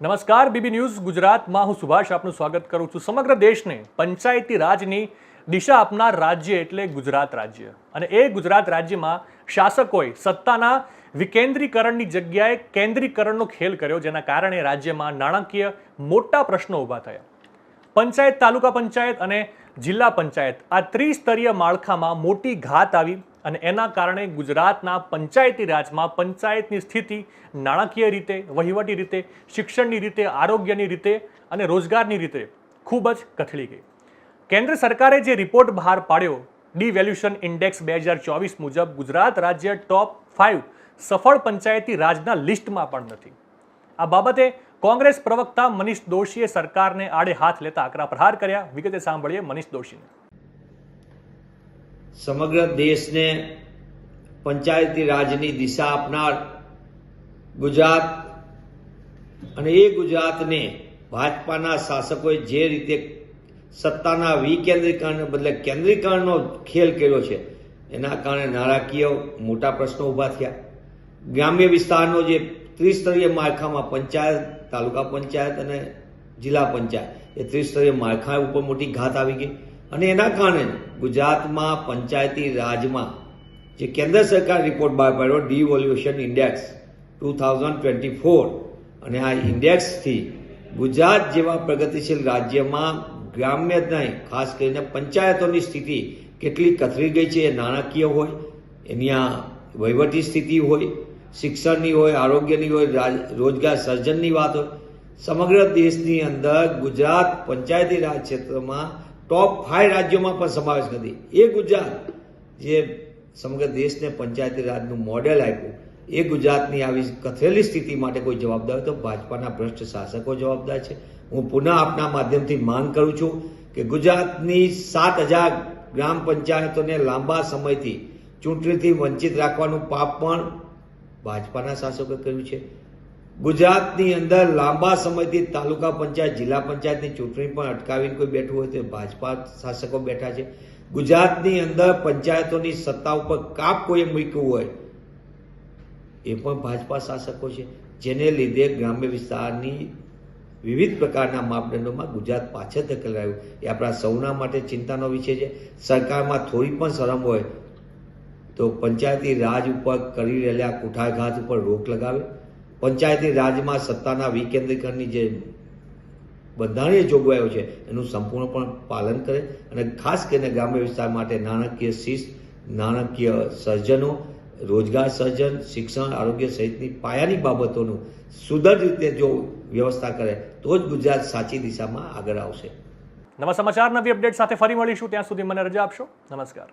નમસ્કાર, BB news ગુજરાતમાં હું સુભાષ આપનું સ્વાગત કરું છું. સમગ્ર દેશને પંચાયતી રાજની દિશા આપનાર રાજ્ય એટલે ગુજરાત રાજ્ય. અને એ ગુજરાત રાજ્યમાં શાસકોએ સત્તાના વિકેન્દ્રીકરણની જગ્યાએ કેન્દ્રીકરણનો ખેલ કર્યો, જેના કારણે રાજ્યમાં નાણાકીય મોટા પ્રશ્નો ઊભા થયા. પંચાયત, તાલુકા પંચાયત અને જિલ્લા પંચાયત આ ત્રિસ્તરીય માળખામાં મોટી ઘાત આવી. અને એના કારણે ગુજરાતના પંચાયતી રાજમાં પંચાયતની સ્થિતિ નાણાકીય રીતે, વહીવટી રીતે, શિક્ષણની રીતે, આરોગ્યની રીતે અને રોજગારની રીતે ખૂબ જ કથળી ગઈ. કેન્દ્ર સરકારે જે રિપોર્ટ બહાર પાડ્યો, ડિવેલ્યુશન ઇન્ડેક્સ બે હજાર ચોવીસ મુજબ ગુજરાત રાજ્ય ટોપ ફાઇવ સફળ પંચાયતી રાજના લિસ્ટમાં પણ નથી. આ બાબતે કોંગ્રેસ પ્રવક્તા મનીષ દોશીએ સરકારને આડે હાથ લેતા આકરા પ્રહાર કર્યા. વિગતે સાંભળીએ મનીષ દોશીને. સમગ્ર દેશને પંચાયતી રાજની દિશા આપનાર ગુજરાત અને એ ગુજરાતને ભાજપાના શાસકોએ જે રીતે સત્તાના વિકેન્દ્રીકરણને બદલે કેન્દ્રીકરણનો ખેલ કર્યો છે, એના કારણે નાણાકીય મોટા પ્રશ્નો ઊભા થયા. ગ્રામ્ય વિસ્તારનો જે ત્રિસ્તરીય માળખામાં પંચાયત, તાલુકા પંચાયત અને જિલ્લા પંચાયત, એ ત્રિસ્તરીય માળખા ઉપર મોટી ઘાત આવી ગઈ. અને એના કારણે ગુજરાતમાં પંચાયતી રાજમાં જે કેન્દ્ર સરકાર રિપોર્ટ બહાર પાડ્યો devolution index two thousand twenty four અને આ ઇન્ડેક્સથી ગુજરાત જેવા પ્રગતિશીલ રાજ્યમાં ગ્રામ્ય નહીં, ખાસ કરીને પંચાયતોની સ્થિતિ કેટલી કથળી ગઈ છે એ નાણાકીય હોય, એની આ વહીવટી સ્થિતિ હોય, શિક્ષણની હોય, આરોગ્યની હોય, રાજ- રોજગાર સર્જનની વાત હોય, સમગ્ર દેશની અંદર ગુજરાત પંચાયતી રાજ ક્ષેત્રમાં ટોપ ફાઈવ રાજ્યોમાં પણ સમાવેશ નથી. એ ગુજરાત, જે સમગ્ર દેશને પંચાયતી રાજનું મોડેલ આપ્યું, એ ગુજરાતની આવી કથરેલી સ્થિતિ માટે કોઈ જવાબદાર હોય તો ભાજપાના ભ્રષ્ટ શાસકો જવાબદાર છે. હું પુનઃ આપના માધ્યમથી માંગ કરું છું કે ગુજરાતની સાત હજાર ગ્રામ પંચાયતોને લાંબા સમયથી ચૂંટણીથી વંચિત રાખવાનું પાપ પણ ભાજપાના શાસકોએ કર્યું છે. ગુજરાતની અંદર લાંબા સમયથી તાલુકા પંચાયત, જિલ્લા પંચાયતની ચૂંટણી પણ અટકાવીને કોઈ બેઠું હોય તો ભાજપા શાસકો બેઠા છે. ગુજરાતની અંદર પંચાયતોની સત્તા ઉપર કાપ કોઈએ મૂક્યું હોય, એ પણ ભાજપા શાસકો છે. જેને લીધે ગ્રામ્ય વિસ્તારની વિવિધ પ્રકારના માપદંડોમાં ગુજરાત પાછળ ધકેલાયું. એ આપણા સૌના માટે ચિંતાનો વિષય છે. સરકારમાં થોડી પણ શરમ હોય તો પંચાયતી રાજ ઉપર કરી રહેલા કુઠાઘાત ઉપર રોક લગાવે. પંચાયતી રાજમાં સત્તાના વિકેન્દ્રીકરણની જે બંધારણીય જોગવાઈઓ છે, એનું સંપૂર્ણપણે પાલન કરે અને ખાસ કરીને ગ્રામ્ય વિસ્તાર માટે નાણાકીય શિસ્ત, નાણાકીય સર્જનો, રોજગાર સર્જન, શિક્ષણ, આરોગ્ય સહિતની પાયાની બાબતોનું સુદૃઢ રીતે જો વ્યવસ્થા કરે, તો જ ગુજરાત સાચી દિશામાં આગળ આવશે. નવા સમાચાર, નવી અપડેટ સાથે ફરી મળીશું. ત્યાં સુધી મને રજા આપશો. નમસ્કાર.